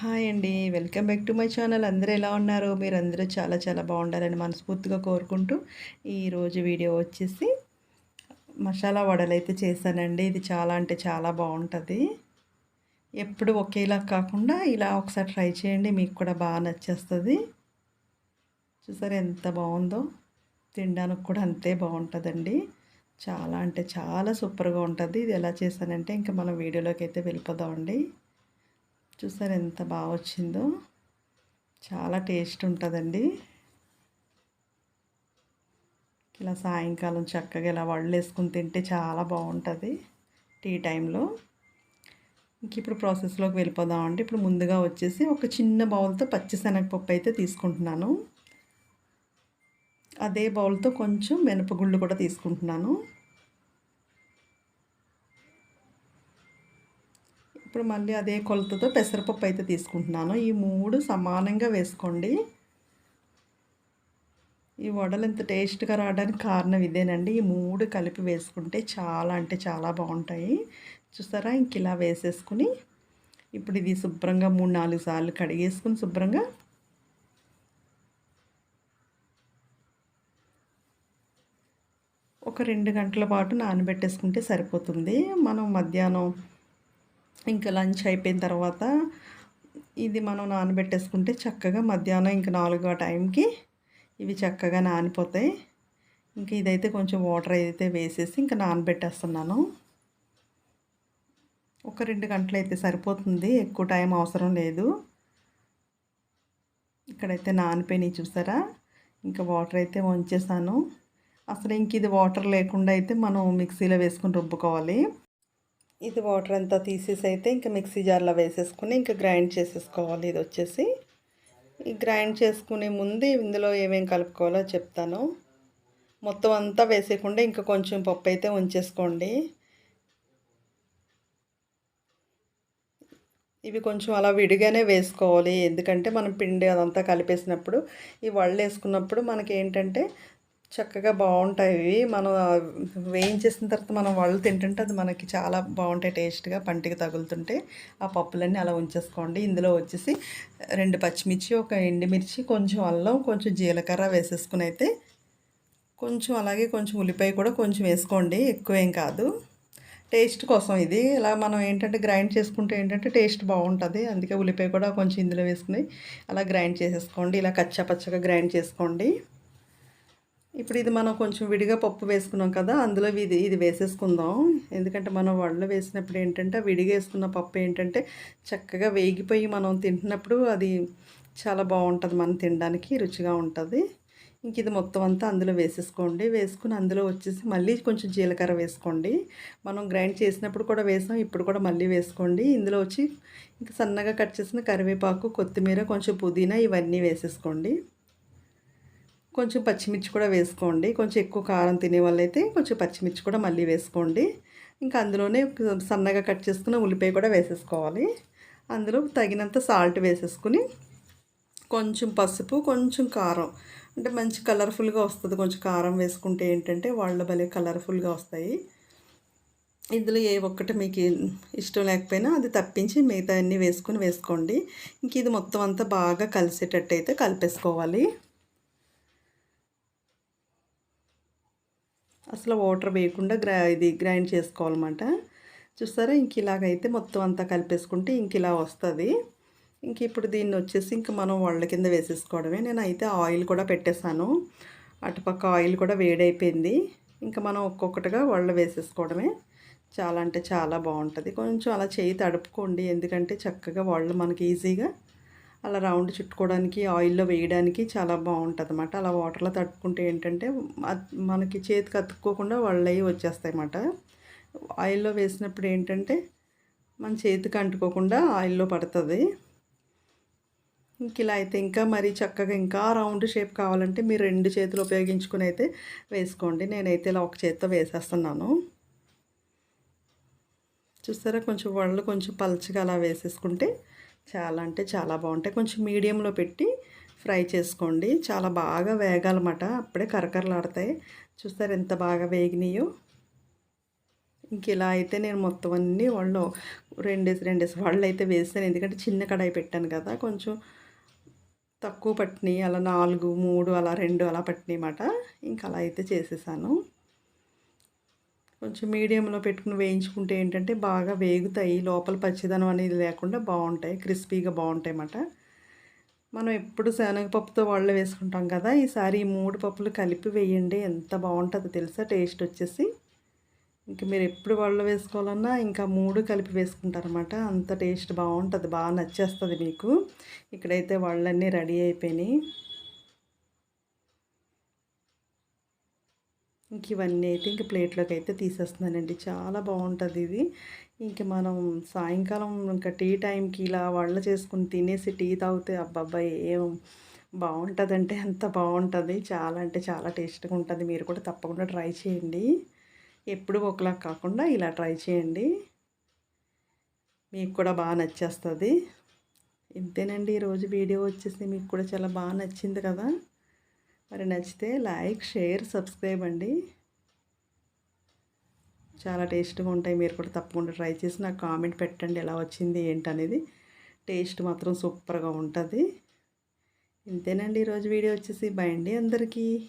Hi అండి. Welcome back to my channel. అందరూ ఎలా ఉన్నారు? మీరు అందరూ చాలా చాలా బాగుండాలని మనస్ఫూర్తిగా కోరుకుంటూ ఈరోజు వీడియో వచ్చేసి మసాలా వడలు అయితే చేశానండి. ఇది చాలా అంటే చాలా బాగుంటుంది. ఎప్పుడు ఒకేలా కాకుండా ఇలా ఒకసారి ట్రై చేయండి. మీకు కూడా బాగా నచ్చేస్తుంది. చూసారు ఎంత బాగుందో? తినడానికి కూడా అంతే బాగుంటుందండి. చాలా అంటే చాలా సూపర్గా ఉంటుంది. ఇది ఎలా చేశానంటే ఇంకా మనం వీడియోలోకి అయితే వెళ్ళిపోదామండి. చూసారు ఎంత బాగా వచ్చిందో? చాలా టేస్ట్ ఉంటుందండి. ఇలా సాయంకాలం చక్కగా ఇలా వడలు వేసుకుని తింటే చాలా బాగుంటుంది టీ టైంలో. ఇంక ఇప్పుడు ప్రాసెస్లోకి వెళ్ళిపోదామండి. ఇప్పుడు ముందుగా వచ్చేసి ఒక చిన్న బౌల్తో పచ్చిశనగపప్పు అయితే తీసుకుంటున్నాను. అదే బౌల్తో కొంచెం మినపగుళ్ళు కూడా తీసుకుంటున్నాను. ఇప్పుడు మళ్ళీ అదే కొలతతో పెసరపప్పు అయితే తీసుకుంటున్నాను. ఈ మూడు సమానంగా వేసుకోండి. ఈ వడలు ఎంత టేస్ట్గా రావడానికి కారణం ఇదేనండి. ఈ మూడు కలిపి వేసుకుంటే చాలా అంటే చాలా బాగుంటాయి. చూసారా? ఇంక ఇలా వేసేసుకుని ఇప్పుడు ఇది శుభ్రంగా మూడు నాలుగు సార్లు కడిగేసుకుని శుభ్రంగా ఒక రెండు గంటల పాటు నానబెట్టేసుకుంటే సరిపోతుంది. మనం మధ్యాహ్నం ఇంకా లంచ్ అయిపోయిన తర్వాత ఇది మనం నానబెట్టేసుకుంటే చక్కగా మధ్యాహ్నం ఇంకా నాలుగో టైంకి ఇవి చక్కగా నానిపోతాయి. ఇంక ఇదైతే కొంచెం వాటర్ అయితే వేసేసి ఇంకా నానబెట్టేస్తున్నాను. ఒక రెండు గంటలు అయితే సరిపోతుంది ఎక్కువ టైం అవసరం లేదు. ఇక్కడైతే నానిపోయినాయి చూసారా? ఇంకా వాటర్ అయితే వంచేసాను. అసలు ఇంక ఇది వాటర్ లేకుండా అయితే మనం మిక్సీలో వేసుకుని రుబ్బుకోవాలి. ఇది వాటర్ అంతా తీసేసి అయితే ఇంకా మిక్సీ జార్లో వేసేసుకుని ఇంకా గ్రైండ్ చేసేసుకోవాలి. ఇది వచ్చేసి ఈ గ్రైండ్ చేసుకునే ముందు ఇందులో ఏమేమి కలుపుకోవాలో చెప్తాను. మొత్తం అంతా వేసేయకుండా ఇంకా కొంచెం పప్పు అయితే ఉంచేసుకోండి. ఇవి కొంచెం అలా విడిగానే వేసుకోవాలి. ఎందుకంటే మనం పిండి అదంతా కలిపేసినప్పుడు ఈ వళ్ళు వేసుకున్నప్పుడు మనకి ఏంటంటే చక్కగా బాగుంటాయి. మనం వేయించేసిన తర్వాత మనం వాళ్ళు తింటుంటే అది మనకి చాలా బాగుంటాయి టేస్ట్గా పంటికి తగులుతుంటే. ఆ పప్పులన్నీ అలా ఉంచేసుకోండి. ఇందులో వచ్చేసి రెండు పచ్చిమిర్చి ఒక ఎండుమిర్చి కొంచెం అల్లం కొంచెం జీలకర్ర వేసేసుకుని అయితే కొంచెం అలాగే కొంచెం ఉల్లిపాయ కూడా కొంచెం వేసుకోండి. ఎక్కువ ఏం కాదు. టేస్ట్ కోసం ఇది. ఇలా మనం ఏంటంటే గ్రైండ్ చేసుకుంటే ఏంటంటే టేస్ట్ బాగుంటుంది. అందుకే ఉల్లిపాయ కూడా కొంచెం ఇందులో వేసుకుని అలా గ్రైండ్ చేసేసుకోండి. ఇలా కచ్చా పచ్చగా గ్రైండ్ చేసుకోండి. ఇప్పుడు ఇది మనం కొంచెం విడిగా పప్పు వేసుకున్నాం కదా అందులో ఇది ఇది వేసేసుకుందాం. ఎందుకంటే మనం వడలు వేసినప్పుడు ఏంటంటే విడిగా వేసుకున్న పప్పు ఏంటంటే చక్కగా వేగిపోయి మనం తింటున్నప్పుడు అది చాలా బాగుంటుంది మనం తినడానికి రుచిగా ఉంటుంది. ఇంక ఇది మొత్తం అంతా అందులో వేసేసుకోండి. వేసుకుని అందులో వచ్చేసి మళ్ళీ కొంచెం జీలకర్ర వేసుకోండి. మనం గ్రైండ్ చేసినప్పుడు కూడా వేసాం ఇప్పుడు కూడా మళ్ళీ వేసుకోండి. ఇందులో వచ్చి ఇంకా సన్నగా కట్ చేసిన కరివేపాకు కొత్తిమీర కొంచెం పుదీనా ఇవన్నీ వేసేసుకోండి. కొంచెం పచ్చిమిర్చి కూడా వేసుకోండి. కొంచెం ఎక్కువ కారం తినే వాళ్ళైతే కొంచెం పచ్చిమిర్చి కూడా మళ్ళీ వేసుకోండి. ఇంకా అందులోనే సన్నగా కట్ చేసుకున్న ఉల్లిపాయ కూడా వేసేసుకోవాలి. అందులో తగినంత సాల్ట్ వేసేసుకుని కొంచెం పసుపు కొంచెం కారం. అంటే మంచి కలర్ఫుల్గా వస్తుంది. కొంచెం కారం వేసుకుంటే ఏంటంటే వాళ్ళు భలే కలర్ఫుల్గా వస్తాయి. ఇందులో ఏ ఒక్కటి మీకు ఇష్టం లేకపోయినా అది తప్పించి మిగతా అన్నీ వేసుకొని వేసుకోండి. ఇంక ఇది మొత్తం అంతా బాగా కలిసేటట్టు అయితే కలిపేసుకోవాలి. అసలు వాటర్ వేయకుండా గ్రా ఇది గ్రైండ్ చేసుకోవాలన్నమాట. చూస్తారా ఇంక ఇలాగైతే మొత్తం అంతా కలిపేసుకుంటే ఇంక ఇలా వస్తుంది. ఇంక ఇప్పుడు దీన్ని వచ్చేసి ఇంక మనం వాళ్ళ కింద వేసేసుకోవడమే. నేను అయితే ఆయిల్ కూడా పెట్టేశాను. అటుపక్క ఆయిల్ కూడా వేడైపోయింది. ఇంకా మనం ఒక్కొక్కటిగా వాళ్ళ వేసేసుకోవడమే. చాలా అంటే చాలా బాగుంటుంది. కొంచెం అలా చేయి తడుపుకోండి. ఎందుకంటే చక్కగా వాళ్ళు మనకి ఈజీగా అలా రౌండ్ చుట్టుకోవడానికి ఆయిల్లో వేయడానికి చాలా బాగుంటుంది అనమాట అలా వాటర్లో తట్టుకుంటే ఏంటంటే మనకి చేతికి అతుక్కోకుండా వాళ్ళవి వచ్చేస్తాయి అన్నమాట ఆయిల్లో వేసినప్పుడు ఏంటంటే మన చేతికి అంటుకోకుండా ఆయిల్లో పడుతుంది. ఇంక ఇలా అయితే ఇంకా మరీ చక్కగా ఇంకా రౌండ్ షేప్ కావాలంటే మీరు రెండు చేతులు ఉపయోగించుకుని అయితే వేసుకోండి. నేనైతే ఇలా ఒక చేతితో వేసేస్తున్నాను. చూస్తారా కొంచెం వాళ్ళు కొంచెం పలచగా అలా వేసేసుకుంటే చాలా అంటే చాలా బాగుంటాయి. కొంచెం మీడియంలో పెట్టి ఫ్రై చేసుకోండి. చాలా బాగా వేగాలన్నమాట. అప్పుడే కరకరలాడతాయి. చూస్తారు ఎంత బాగా వేగినాయో. ఇంక ఇలా అయితే నేను మొత్తం అన్నీ వాళ్ళు రెండేసి రెండేసి వాళ్ళు అయితే వేస్తాను. ఎందుకంటే చిన్న కడాయి పెట్టాను కదా కొంచెం తక్కువ పట్టినాయి. అలా నాలుగు మూడు అలా రెండు అలా పట్టినాయి అన్నమాట ఇంకా అలా అయితే చేసేసాను. కొంచెం మీడియంలో పెట్టుకుని వేయించుకుంటే ఏంటంటే బాగా వేగుతాయి. లోపల పచ్చిదనం అనేది లేకుండా బాగుంటాయి. క్రిస్పీగా బాగుంటాయి అన్నమాట. మనం ఎప్పుడు శనగపప్పుతో వాళ్ళు వేసుకుంటాం కదా. ఈసారి ఈ మూడు పప్పులు కలిపి వేయండి. ఎంత బాగుంటుందో తెలుసా? టేస్ట్ వచ్చేసి. ఇంక మీరు ఎప్పుడు వాళ్ళు వేసుకోవాలన్నా ఇంకా మూడు కలిపి వేసుకుంటారనమాట అంత టేస్ట్ బాగుంటుంది. బాగా నచ్చేస్తుంది మీకు. ఇక్కడైతే వాళ్ళన్నీ రెడీ అయిపోయినాయి. ఇంక ఇవన్నీ అయితే ఇంక ప్లేట్లోకి అయితే తీసేస్తున్నానండి. చాలా బాగుంటుంది ఇది. ఇంక మనం సాయంకాలం ఇంకా టీ టైంకి ఇలా వాళ్ళ చేసుకుని తినేసి టీ తాగితే అబ్బాబ్బాయి ఏం బాగుంటుందంటే అంత బాగుంటుంది. చాలా అంటే చాలా టేస్ట్గా ఉంటుంది. మీరు కూడా తప్పకుండా ట్రై చేయండి. ఎప్పుడు ఒకలా కాకుండా ఇలా ట్రై చేయండి. మీకు కూడా బాగా నచ్చేస్తుంది. ఇంతేనండి. ఈరోజు వీడియో వచ్చేసి మీకు కూడా చాలా బాగా నచ్చింది కదా. మరి నచ్చితే లైక్ షేర్ సబ్స్క్రైబ్ అండి. చాలా టేస్ట్గా ఉంటాయి. మీరు కూడా తప్పకుండా ట్రై చేసి నాకు కామెంట్ పెట్టండి ఎలా వచ్చింది ఏంటనేది. టేస్ట్ మాత్రం సూపర్గా ఉంటుంది. ఇంతేనండి ఈరోజు వీడియో వచ్చేసి. బై అండి అందరికీ.